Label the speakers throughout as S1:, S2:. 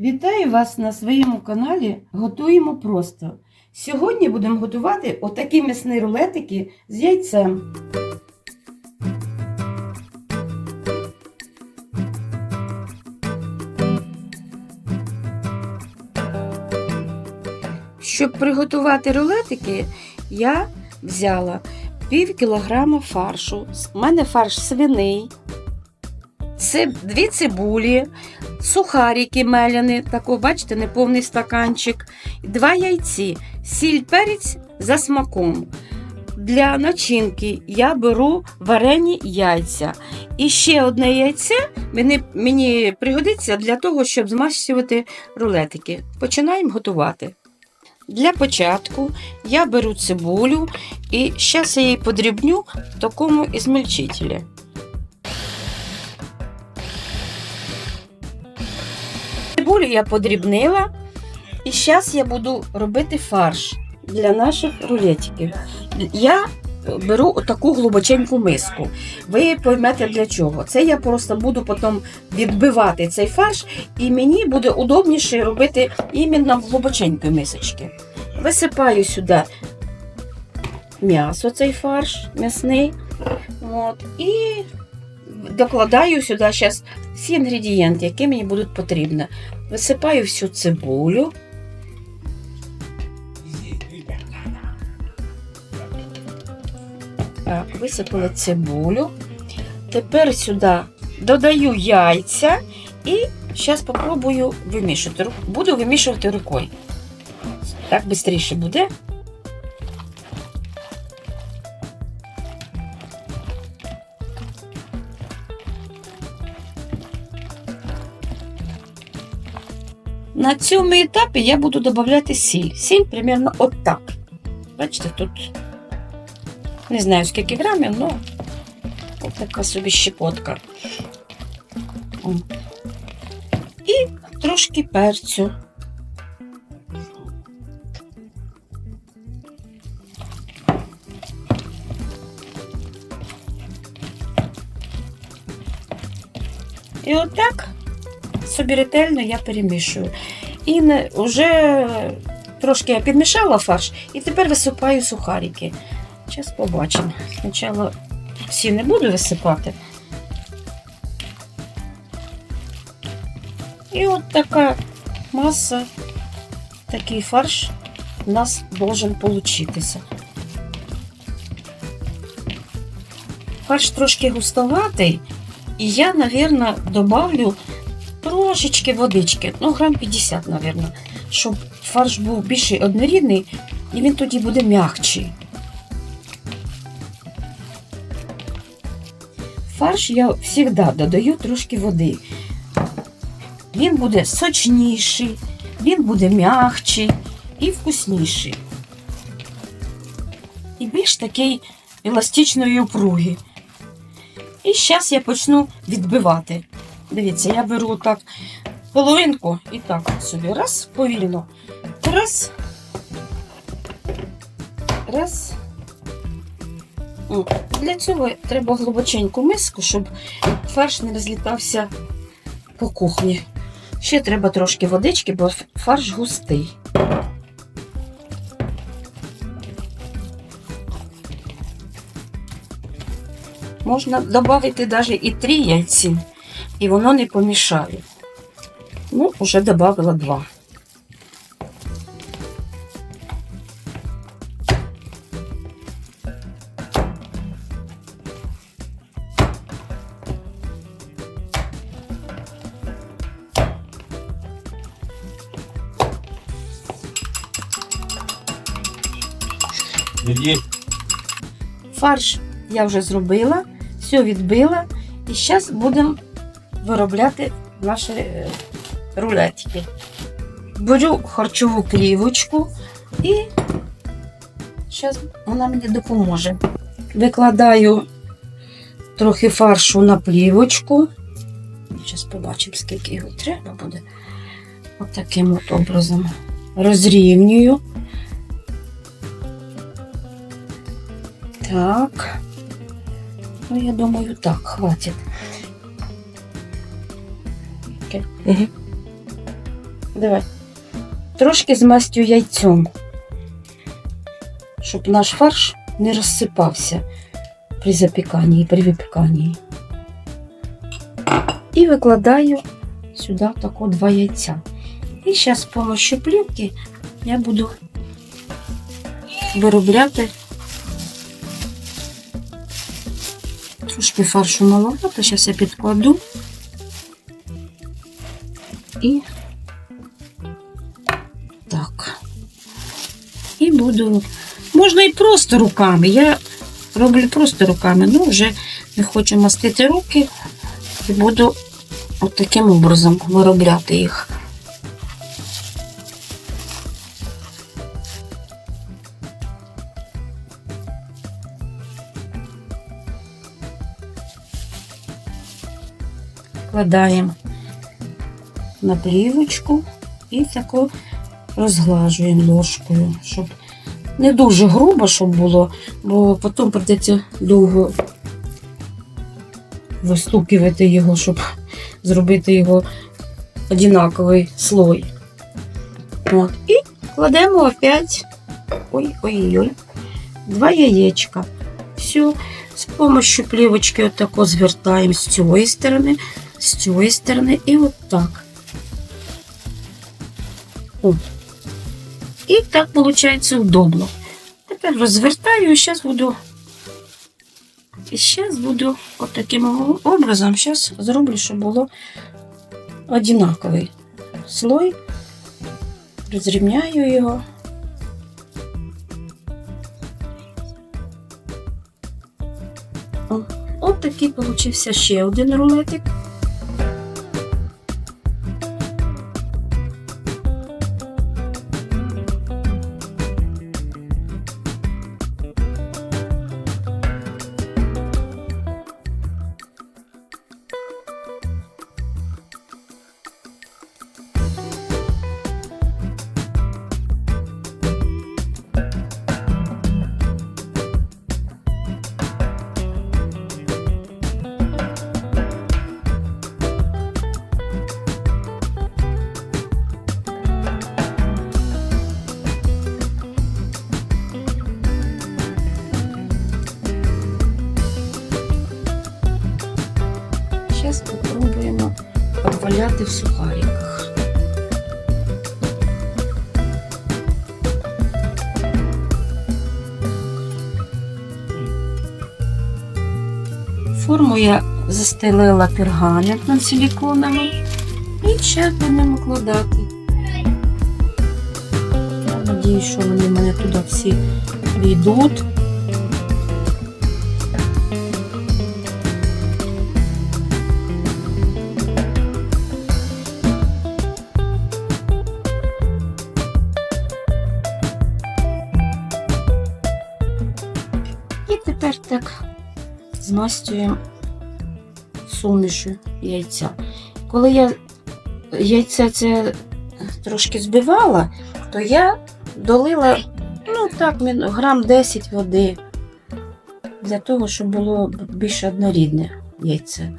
S1: Вітаю вас на своєму каналі Готуємо просто. Сьогодні будемо готувати отакі м'ясні рулетики з яйцем. Щоб приготувати рулетики, я взяла пів кілограма фаршу. У мене фарш свиний, дві цибулі, сухарики меляні, тако, бачите, неповний стаканчик, два яйці, сіль перець за смаком. Для начинки я беру варені яйця. І ще одне яйце мені, мені пригодиться для того, щоб змащувати рулетики. Починаємо готувати. Для початку я беру цибулю і зараз я її подрібню в такому ізмельчителі. Цибулю я подрібнила. І зараз я буду робити фарш для наших рулетиків. Я беру таку глибоченьку миску. Ви поймете для чого. Це я просто буду потім відбивати цей фарш, і мені буде удобніше робити іменно в глибоченькій мисочці. Висипаю сюди м'ясо, цей фарш м'ясний. От, і докладаю сюди зараз всі інгредієнти, які мені будуть потрібні. Висипаю всю цибулю. Так, висипала цибулю. Тепер сюди додаю яйця і зараз спробую вимішувати. Буду вимішувати рукою. Так швидше буде. На цьому етапі я буду додавати сіль. Сіль примерно отак. Бачите, тут не знаю скільки грамів, але ось така собі щепотка. І трошки перцю. І отак собі ретельно я перемішую. І вже трошки я підмішала фарш, і тепер висипаю сухарики. Зараз побачимо. Спочатку всі не буду висипати. І от така маса, такий фарш у нас должен получитися. Фарш трошки густоватий, і я, мабуть, добавлю трошечки водички, ну, грам 50, мабуть, щоб фарш був більш однорідний, і він тоді буде м'якший. Фарш я завжди додаю трошки води. Він буде сочніший, він буде м'якший і вкусніший. І більш такий еластичної упруги. І зараз я почну відбивати. Дивіться, я беру так половинку і так собі. Раз, повільно. Раз. Раз. Для цього треба глибоченьку миску, щоб фарш не розлітався по кухні. Ще треба трошки водички, бо фарш густий. Можна додати навіть і три яйці, і воно не помішає. Ну, вже додала два. Фарш я вже зробила, все відбила. І зараз будемо виробляти наші е, рулетики. Беру харчову плівочку і зараз вона мені допоможе. Викладаю трохи фаршу на плівочку. Зараз побачимо, скільки його треба буде. Отаким от образом розрівнюю. Так. Ну, я думаю, так, хватит. Окей.
S2: Мгм.
S1: Давай. Трошки змастю яйцем, щоб наш фарш не розсипався при запіканні, при випіканні. І викладаю сюди тако два яйця. І зараз з допомогою плівки я буду виробляти трошки фаршу маловато, зараз я підкладу і так. І буду. Можна і просто руками. Я роблю просто руками, ну вже не хочу мастити руки і буду от таким образом виробляти їх. Вкладаємо на плівочку і тако розглажуємо ложкою, щоб не дуже грубо, щоб було, бо потім придеться довго вистукувати його, щоб зробити його однаковий слой. От. І кладемо опять ой-ой-ой, два яєчка. Все, з допомогою плівочки отако звертаємо з цієї сторони, з цієї сторони і отак. О. І так виходить удобно. Тепер розвертаю і зараз буду. І зараз буду от образом зараз зроблю, щоб було однаковий слой. Розрівняю його. О, От такий получився ще один рулетик. Форму я застелила пергаментом силіконовим і ще будемо кладати. Надію, що вони в мене туди всі війдуть. Змастюємо сумішю яйця. Коли я яйце це трошки збивала, то я долила ну так, грам 10 води для того, щоб було більш однорідне яйце.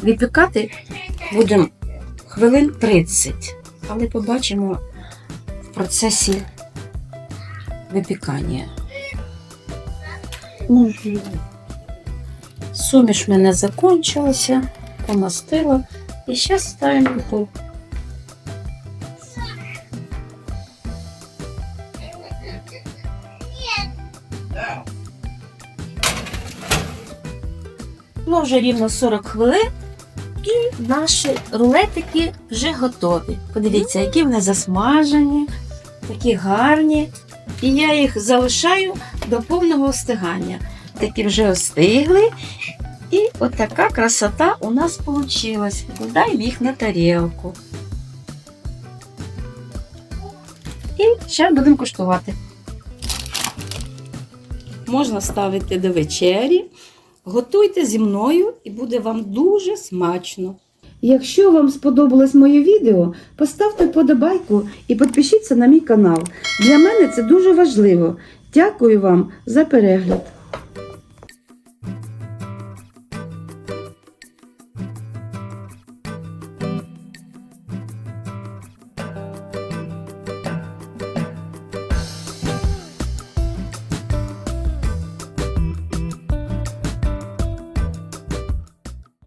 S1: Випікати будемо хвилин 30, але побачимо в процесі випікання. Суміш мене закончилася, помастила. І зараз ставимо духовку. Ну, вже рівно 40 хвилин. І наші рулетики вже готові. Подивіться, які вони засмажені, такі гарні. І я їх залишаю до повного остигання. Такі вже остигли. І отака красота у нас вийшла. Викладаємо їх на тарілку. І зараз будемо куштувати. Можна ставити до вечері. Готуйте зі мною і буде вам дуже смачно.
S2: Якщо вам сподобалось моє відео, поставте вподобайку і підпишіться на мій канал. Для мене це дуже важливо. Дякую вам за перегляд!